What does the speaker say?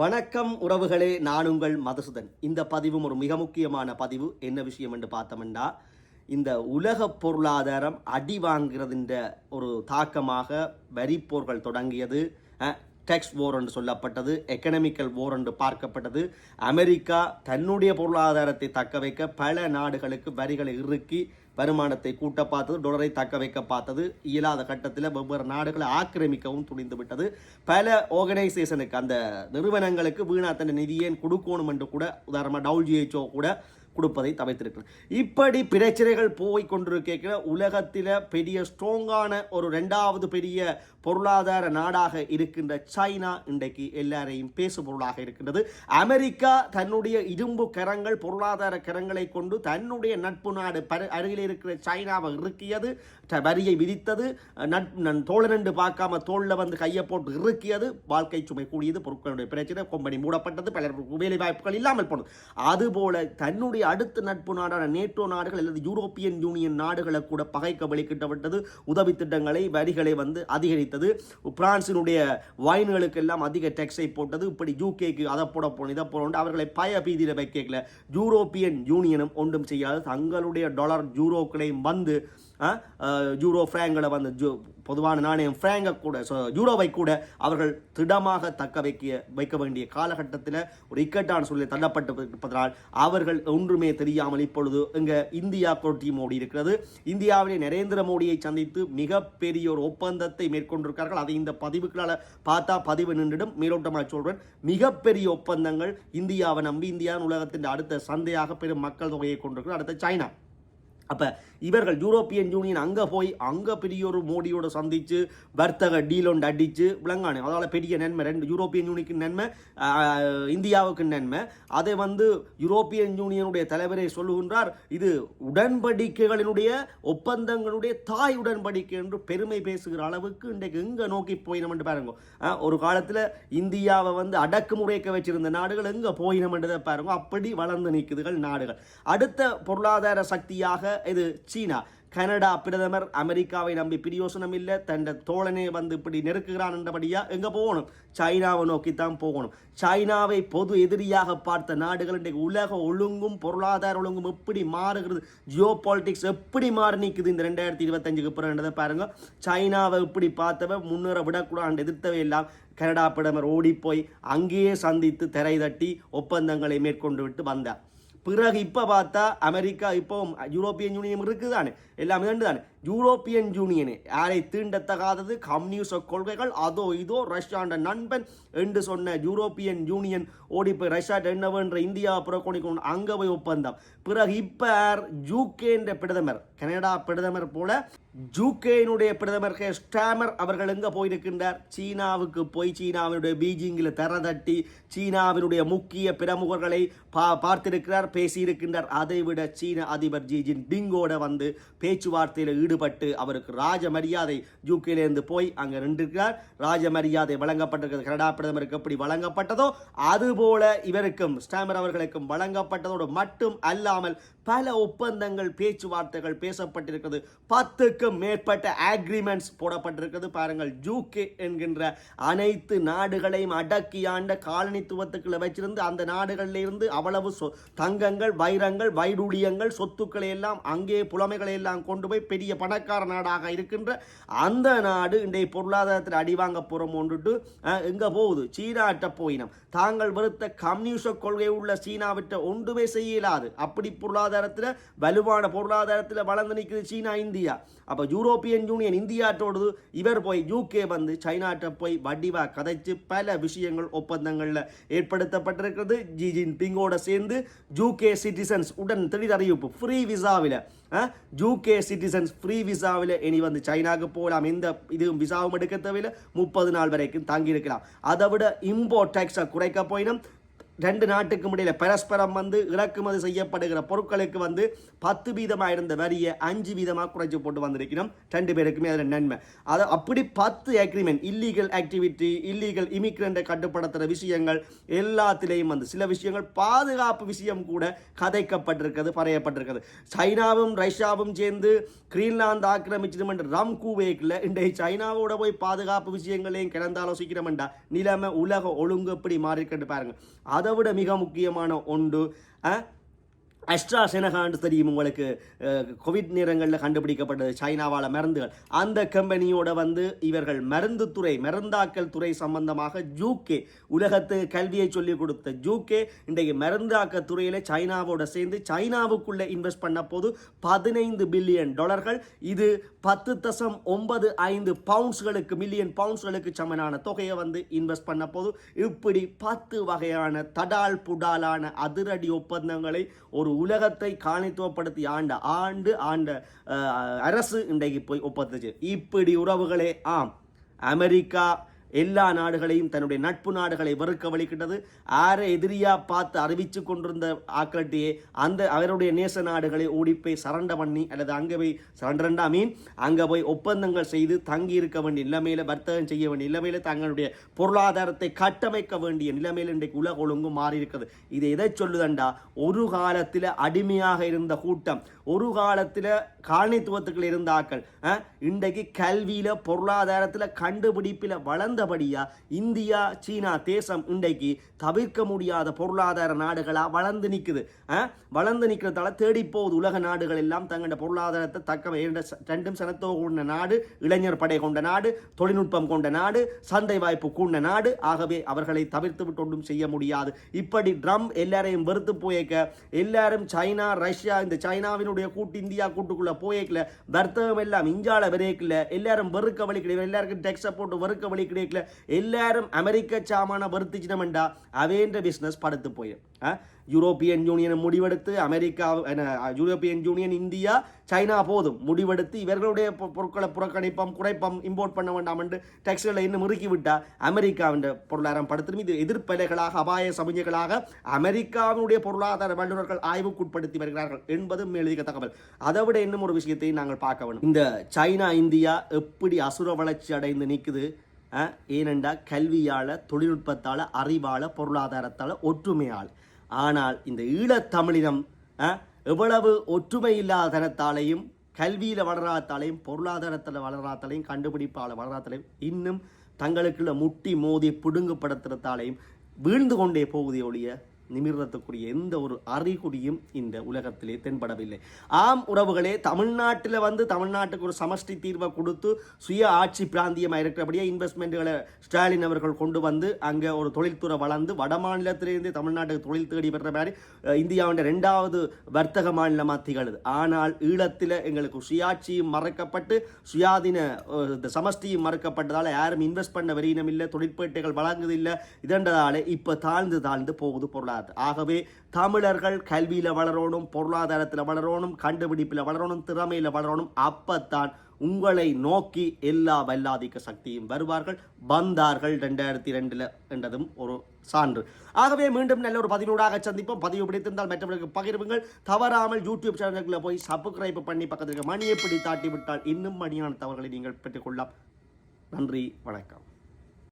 வணக்கம் உறவுகளே நான் உங்கள் மதுசூதன். இந்த பதிவும் ஒரு மிக முக்கியமான பதிவு. என்ன விஷயம் என்று பார்த்தோம்னா இந்த உலக பொருளாதாரம் அடி வாங்குறதுன்ற ஒரு தாக்கமாக வரிப்போர்கள் தொடங்கியது டெக்ஸ் போர் என்று சொல்லப்பட்டது எக்கனாமிக்கல் போர் என்று பார்க்கப்பட்டது. அமெரிக்கா தன்னுடைய பொருளாதாரத்தை தக்க வைக்க பல நாடுகளுக்கு வரிகளை இறுக்கி வருமானத்தை கூட்ட பார்த்தது டொலரை தக்க வைக்க பார்த்தது. இயலாத கட்டத்தில் வெவ்வேறு நாடுகளை ஆக்கிரமிக்கவும் துணிந்து விட்டது. பல ஆர்கனைசேஷனுக்கு அந்த நிறுவனங்களுக்கு வீணா தன் நிதியை கொடுக்கணும் என்று கூட உதாரணமாக டபிள்யூஹெச்ஓ கூட கொடுப்பதை தவிர்த்திருக்கிறது இப்படி பிரச்சனைகள் போய் கொண்டிருக்கிற உலகத்தில் பெரிய ஸ்ட்ராங்கான ஒரு ரெண்டாவது பெரிய பொருளாதார நாடாக இருக்கின்ற சைனா இன்றைக்கு எல்லாரையும் பேசு பொருளாக இருக்கின்றது. அமெரிக்கா தன்னுடைய இரும்பு கரங்கள் பொருளாதார கரங்களை கொண்டு தன்னுடைய நட்பு நாடு பரு அருகில் இருக்கிற சைனாவை இறுக்கியது வரியை விதித்தது நன் தோழனண்டு பார்க்காம தோளில் வந்து கையை போட்டு இறுக்கியது வாழ்க்கை சுமை கூடியது பொருட்களுடைய பிரச்சனை கொம்பனி மூடப்பட்டது பலர் வேலை வாய்ப்புகள் இல்லாமல் போனது. அதுபோல தன்னுடைய அடுத்த நட்பு நாடான நேட்டோ நாடுகள் அல்லது யூரோப்பியன் யூனியன் நாடுகளை கூட பகைக்க வழிகிட்டப்பட்டது உதவி திட்டங்களை வரிகளை வந்து அதிகரித்து அதிகரித்தது பிரான்சினுடைய வைன்களுக்கு எல்லாம் அதிக டெக்ஸை போட்டது. இப்படி யூகேக்கு அதை போட போன இதை போட அவர்களை பய பீதியில் வைக்கல. யூரோப்பியன் யூனியனும் ஒன்றும் செய்யாது. தங்களுடைய டாலர் யூரோக்களையும் வந்து ஜூரோ யூரோ ஃப்ராங்களை வந்து ஜூ பொதுவான நாணயம் ஃப்ராங்கை கூட ஸோ யூரோவை கூட அவர்கள் திடமாக தக்க வைக்க வைக்க வேண்டிய காலகட்டத்தில் ஒரு இக்கட்டான சூழ்நிலை தள்ளப்பட்டு இருப்பதனால் அவர்கள் ஒன்றுமே தெரியாமல் இப்பொழுது இங்கே இந்தியா போட்டி மோடி இருக்கிறது. இந்தியாவிலே நரேந்திர மோடியை சந்தித்து மிகப்பெரிய ஒரு ஒப்பந்தத்தை மேற்கொண்டிருக்கிறார்கள். அதை இந்த பதிவுகளால் பார்த்தா பதிவு நின்றிடும். மேலோட்டமாக சொல்றேன் மிகப்பெரிய ஒப்பந்தங்கள் இந்தியாவை நம்பி இந்தியா உலகத்தின் அடுத்த சந்தையாக பெரும் மக்கள் தொகையை கொண்டிருக்கிறது. அடுத்த சைனா. அப்போ இவர்கள் யூரோப்பியன் யூனியன் அங்கே போய் அங்கே பெரிய ஒரு மோடியோட சந்தித்து வர்த்தக டீல் ஒன்று அடித்து விளங்கானு. அதால் பெரிய நன்மை ரெண்டு யூரோப்பியன் யூனியனுக்கு நன்மை இந்தியாவுக்கு நன்மை. அதை வந்து யூரோப்பியன் யூனியனுடைய தலைவரே சொல்லுகின்றார் இது உடன்படிக்கைகளினுடைய ஒப்பந்தங்களுடைய தாய் உடன்படிக்கை என்று பெருமை பேசுகிற அளவுக்கு இன்றைக்கு எங்கே நோக்கி போயினமென்று பாருங்க. ஒரு காலத்தில் இந்தியாவை வந்து அடக்குமுறைக்க வச்சிருந்த நாடுகள் எங்கே போயினமென்றதை பாருங்க. அப்படி வளர்ந்து நிற்குதுகள் நாடுகள். அடுத்த பொருளாதார சக்தியாக இது சீனா. கனடா பிரதமர் அமெரிக்காவை நம்பி பிரியோசனம் இல்லை. தன் தோழனே வந்து இப்படி நெருக்குகிறான் என்றபடியா எங்கே போகணும்? சைனாவை நோக்கி தான் போகணும். சைனாவை பொது எதிரியாக பார்த்த நாடுகள் இன்றைக்கு உலக ஒழுங்கும் பொருளாதார ஒழுங்கும் எப்படி மாறுகிறது? ஜியோ பாலிட்டிக்ஸ் எப்படி மாறி நிற்குது இந்த ரெண்டாயிரத்தி இருபத்தஞ்சுக்கு பிறகுன்றதை பாருங்க. சைனாவை இப்படி பார்த்தவ முன்னேற விடக்கூடாது எதிர்த்தவை எல்லாம் கனடா பிரதமர் ஓடிப்போய் அங்கேயே சந்தித்து திரை தட்டி ஒப்பந்தங்களை மேற்கொண்டு விட்டு வந்தார். பிறகு இப்போ பார்த்தா அமெரிக்கா இப்போவும் யூரோப்பியன் யூனியன் இருக்குதானே? எல்லாமே ரெண்டு தானே யூரோப்பியன் யூனியனே. யாரை தீண்டத்தகாதது? கம்யூனிச கொள்கைகள் அதோ இதோ ரஷ்யாண்ட நண்பன் என்று சொன்ன யூரோப்பியன் யூனியன் ஓடி போய் ரஷ்யா என்னவென்ற இந்தியா புறக்கணிக்கணும் அங்கே போய் ஒப்பந்தம். பிறகு இப்போ ஜூகேன்ற பிரதமர் கனடா பிரதமர் போல ஜூகேனுடைய பிரதமர் கே. ஸ்டாமர் அவர்கள் எங்கே போயிருக்கின்றார்? சீனாவுக்கு போய் சீனாவினுடைய பீஜிங்கில் தர தட்டி சீனாவினுடைய முக்கிய பிரமுகர்களை பா பார்த்திருக்கிறார் பேசியிருக்கின்றார். அதைவிட சீன அதிபர் ஜி ஜின்பிங்கோட வந்து பேச்சுவார்த்தையில் ஈடுபட்டு அவருக்கு ராஜ மரியாதை யூகேலேருந்து போய் அங்கே நின்றிருக்கிறார். ராஜ மரியாதை வழங்கப்பட்டிருக்கிறது. கனடா பிரதமருக்கு எப்படி வழங்கப்பட்டதோ அதுபோல இவருக்கும் ஸ்டாமர் அவர்களுக்கும் வழங்கப்பட்டதோடு மட்டும் அல்லாமல் பல ஒப்பந்தங்கள் பேச்சுவார்த்தைகள் பேசப்பட்டிருக்கிறது. பத்துக்கும் மேற்பட்ட அக்ரிமெண்ட்ஸ் போடப்பட்டிருக்கிறது. பாருங்கள் ஜூகே என்கின்ற அனைத்து நாடுகளையும் அடக்கி ஆண்ட காலனித்துவத்துக்குள்ள வச்சிருந்து அந்த நாடுகளில் இருந்து அவ்வளவு சொ- தங்கங்கள் வைரங்கள் வைடூழியங்கள் சொத்துக்களை எல்லாம் அங்கே புலமைகளை எல்லாம் கொண்டு போய் பெரிய பணக்கார நாடாக இருக்கின்ற அந்த நாடு இன்றைய பொருளாதாரத்தில் அடிவாங்க போகிறோம் ஒன்றுட்டு எங்கே போகுது? சீனாட்ட போயினம். தாங்கள் வெறுத்த கம்யூனிச கொள்கை உள்ள சீனாவிட்ட ஒன்றுமே செய்யலாது. அப்படி பொருளாதார பொருளாதாரத்தில் வலுவான பொருளாதாரத்தில் வளர்ந்து நிற்குது சீனா இந்தியா. அப்போ யூரோப்பியன் யூனியன் இந்தியாட்டோடு இவர் போய் யூகே வந்து சைனாட்ட போய் வடிவா கதைச்சு பல விஷயங்கள் ஒப்பந்தங்களில் ஏற்படுத்தப்பட்டிருக்கிறது. ஜி ஜின்பிங்கோட சேர்ந்து ஜூகே சிட்டிசன்ஸ் உடன் திடீர் அறிவிப்பு ஃப்ரீ விசாவில் ஜூகே சிட்டிசன்ஸ் ஃப்ரீ விசாவில் இனி வந்து சைனாவுக்கு போகலாம். எந்த இதுவும் விசாவும் எடுக்க தேவையில்லை. முப்பது நாள் வரைக்கும் தங்கியிருக்கலாம். அதை விட இம்போர்ட் டேக்ஸை குறைக்க போயினும். ரெண்டு நாட்டுக்கும் இடையில் பரஸ்பரம் வந்து இறக்குமதி செய்யப்படுகிற பொருட்களுக்கு வந்து பத்து வீதமாக இருந்த வரியை அஞ்சு வீதமாக குறைச்சி போட்டு வந்திருக்கிறோம். ரெண்டு பேருக்குமே அதில் நன்மை. அதை அப்படி பத்து அக்ரிமெண்ட் இல்லீகல் ஆக்டிவிட்டி இல்லீகல் இமிக்ரெண்டை கட்டுப்படுத்துகிற விஷயங்கள் எல்லாத்திலையும் வந்து சில விஷயங்கள் பாதுகாப்பு விஷயம் கூட கதைக்கப்பட்டிருக்கிறது பறையப்பட்டிருக்கிறது. சைனாவும் ரஷ்யாவும் சேர்ந்து கிரீன்லாந்து ஆக்கிரமிச்சிடும் ரம் கூவேக்கில் இன்றைய சைனாவோட போய் பாதுகாப்பு விஷயங்களையும் கிடந்தாலோசிக்கிறோம்டா நிலைமை உலக ஒழுங்கு எப்படி மாறிக்கிட்டு பாருங்க. அதை அதை விட மிக முக்கியமான ஒன்று அஸ்ட்ரா செனகாண்டு தெரியும் உங்களுக்கு கோவிட் நேரங்களில் கண்டுபிடிக்கப்பட்டது சைனாவால் மருந்துகள். அந்த கம்பெனியோட வந்து இவர்கள் மருந்து துறை மருந்தாக்கல் துறை சம்பந்தமாக ஜூகே உலகத்து கல்வியை சொல்லிக் கொடுத்த ஜூகே இன்றைக்கு மருந்தாக்க துறையில் சைனாவோட சேர்ந்து சைனாவுக்குள்ளே இன்வெஸ்ட் பண்ண போது பதினைந்து பில்லியன் டாலர்கள். இது பத்து தசம் ஒன்பது ஐந்து பவுண்ட்ஸ்களுக்கு மில்லியன் பவுண்ட்ஸ்களுக்கு சமனான தொகையை வந்து இன்வெஸ்ட் பண்ண போது இப்படி பத்து வகையான தடால் புடாலான அதிரடி ஒப்பந்தங்களை ஒரு உலகத்தை காணித்துவப்படுத்தி ஆண்ட ஆண்டு ஆண்ட அரசு இன்றைக்கு போய் ஒப்பத்துச்சு இப்படி உறவுகளே ஆம் அமெரிக்கா எல்லா நாடுகளையும் தன்னுடைய நட்பு நாடுகளை வெறுக்க வலிக்கிட்டது ஆரை எதிரியா பார்த்து அறிவிச்சு கொண்டிருந்த ஆக்கள்கிட்டயே அந்த அவருடைய நேச நாடுகளை ஓடிப்போய் சரண்ட பண்ணி அல்லது அங்கே போய் சரண்டரண்டா மீன் அங்கே போய் ஒப்பந்தங்கள் செய்து தங்கி இருக்க வேண்டிய நிலைமையில வர்த்தகம் செய்ய வேண்டிய நிலைமையில தங்களுடைய பொருளாதாரத்தை கட்டமைக்க வேண்டிய நிலைமையில் இன்றைக்கு உலக ஒழுங்கு மாறி இருக்குது இது எதை சொல்லுதண்டா? ஒரு காலத்தில் அடிமையாக இருந்த கூட்டம் ஒரு காலத்தில் காலனித்துவத்துக்கள் இருந்த ஆக்கள் இன்றைக்கு கல்வியில் பொருளாதாரத்தில் கண்டுபிடிப்பில் வளர்ந்தபடியா இந்தியா சீனா தேசம் இன்றைக்கு தவிர்க்க முடியாத பொருளாதார நாடுகளா வளர்ந்து நிற்குது வளர்ந்து நிற்கிறதால தேடி போகுது உலக நாடுகள் எல்லாம் தங்களோட பொருளாதாரத்தை தக்க ரெண்டும் சனத்தோ கொண்ட நாடு இளைஞர் படை கொண்ட நாடு தொழில்நுட்பம் கொண்ட நாடு சந்தை வாய்ப்பு கூண்ட நாடு. ஆகவே அவர்களை தவிர்த்து விட்டு ஒன்றும் செய்ய முடியாது. இப்படி ட்ரம் எல்லாரையும் வெறுத்து போயிக்க எல்லாரும் சைனா ரஷ்யா இந்த சைனாவினுடைய கூட்டு இந்தியா கூட்டுக்குள்ள போயேக்கல வர்த்தகம் எல்லாம் இஞ்சால விரைக்கல எல்லாரும் வெறுக்க வழி கிடையாது எல்லாருக்கும் டெக்ஸை போட்டு வெறுக்க வழி வீட்டில் எல்லாரும் அமெரிக்க சாமான வெறுத்துச்சினமெண்டா அவேன்ற பிஸ்னஸ் படுத்து போயிடும் யூரோப்பியன் யூனியன் முடிவெடுத்து அமெரிக்கா என்ன, யூரோப்பியன் யூனியன் இந்தியா சைனா போதும். முடிவெடுத்து இவர்களுடைய பொ- பொருட்களை புறக்கணிப்பம் குறைப்பம் இம்போர்ட் பண்ண வேண்டாம் என்று டெக்ஸ்டைலை இன்னும் முறுக்கி விட்டா அமெரிக்காவின் பொருளாதாரம் படுத்தும். இது எதிர்ப்பலைகளாக அபாய சமிஞ்சைகளாக அமெரிக்காவினுடைய பொருளாதார வல்லுநர்கள் ஆய்வுக்குட்படுத்தி வருகிறார்கள் என்பதும் எழுதிய தகவல். அதை விட இன்னும் ஒரு விஷயத்தை நாங்கள் பார்க்க வேண்டும் இந்த சைனா இந்தியா எப்படி அசுர வளர்ச்சி அடைந்து நிற்குது அஹ், கல்வியால் தொழில்நுட்பத்தால் அறிவால் பொருளாதாரத்தால் ஒற்றுமையால். ஆனால் இந்த ஈழத்தமிழினம் எவ்வளவு ஒற்றுமை இல்லாதனத்தாலையும் கல்வியில் வளராத்தாலையும் பொருளாதாரத்தில் வளராத்தாலையும் கண்டுபிடிப்பால் வளராத்தாலையும் இன்னும் தங்களுக்குள்ள முட்டி மோதி பிடுங்குப்படுத்துறதாலையும் வீழ்ந்து கொண்டே போகுதே ஒழிய நிமிர்றதுக்குரிய எந்த ஒரு அறிகுறியும் இந்த உலகத்திலே தென்படவில்லை. ஆம் உறவுகளே தமிழ்நாட்டில் வந்து தமிழ்நாட்டுக்கு ஒரு சமஷ்டி தீர்வை கொடுத்து சுய ஆட்சி பிராந்தியமாக இருக்கிறபடியே இன்வெஸ்ட்மெண்ட்டுகளை ஸ்டாலின் அவர்கள் கொண்டு வந்து அங்கே ஒரு தொழில்துறை வளர்ந்து வட மாநிலத்திலிருந்து தமிழ்நாட்டுக்கு தொழில் தேடி பெற மாதிரி இந்தியாவின் ரெண்டாவது வர்த்தக மாநிலமாக திகழுது. ஆனால் ஈழத்தில் எங்களுக்கு சுயாட்சியும் மறக்கப்பட்டு சுயாதீன இந்த சமஷ்டியும் மறக்கப்பட்டதால் யாரும் இன்வெஸ்ட் பண்ண வெறியினம் இல்லை தொழிற்பேட்டைகள் வழங்குதில்லை இல்லை. இப்போ தாழ்ந்து தாழ்ந்து போகுது பொருளாதாரம். ஆகவே தமிழர்கள் கல்வியில் வளரணும் பொருளாதாரத்தில் வளரணும் கண்டுபிடிப்பில் வளரணும் திறமையில் வளரணும் அப்பத்தான் உங்களை நோக்கி எல்லா வல்லாதிக்க சக்தியும் வருவார்கள். வந்தார்கள் ரெண்டாயிரத்தி ரெண்டில் என்றதும் ஒரு சான்று. ஆகவே மீண்டும் நல்ல ஒரு பதினோடாக சந்திப்போம். பதிவு பிடித்திருந்தால் மற்றவர்களுக்கு பகிர்வுங்கள். தவறாமல் யூடியூப் சேனல்களில் போய் சப்ஸ்கிரைப் பண்ணி பக்கத்தில் இருக்க மணியை பிடி தாட்டி விட்டால் இன்னும் மணியான தவறுகளை நீங்கள் பெற்றுக்கொள்ளலாம். நன்றி வணக்கம்.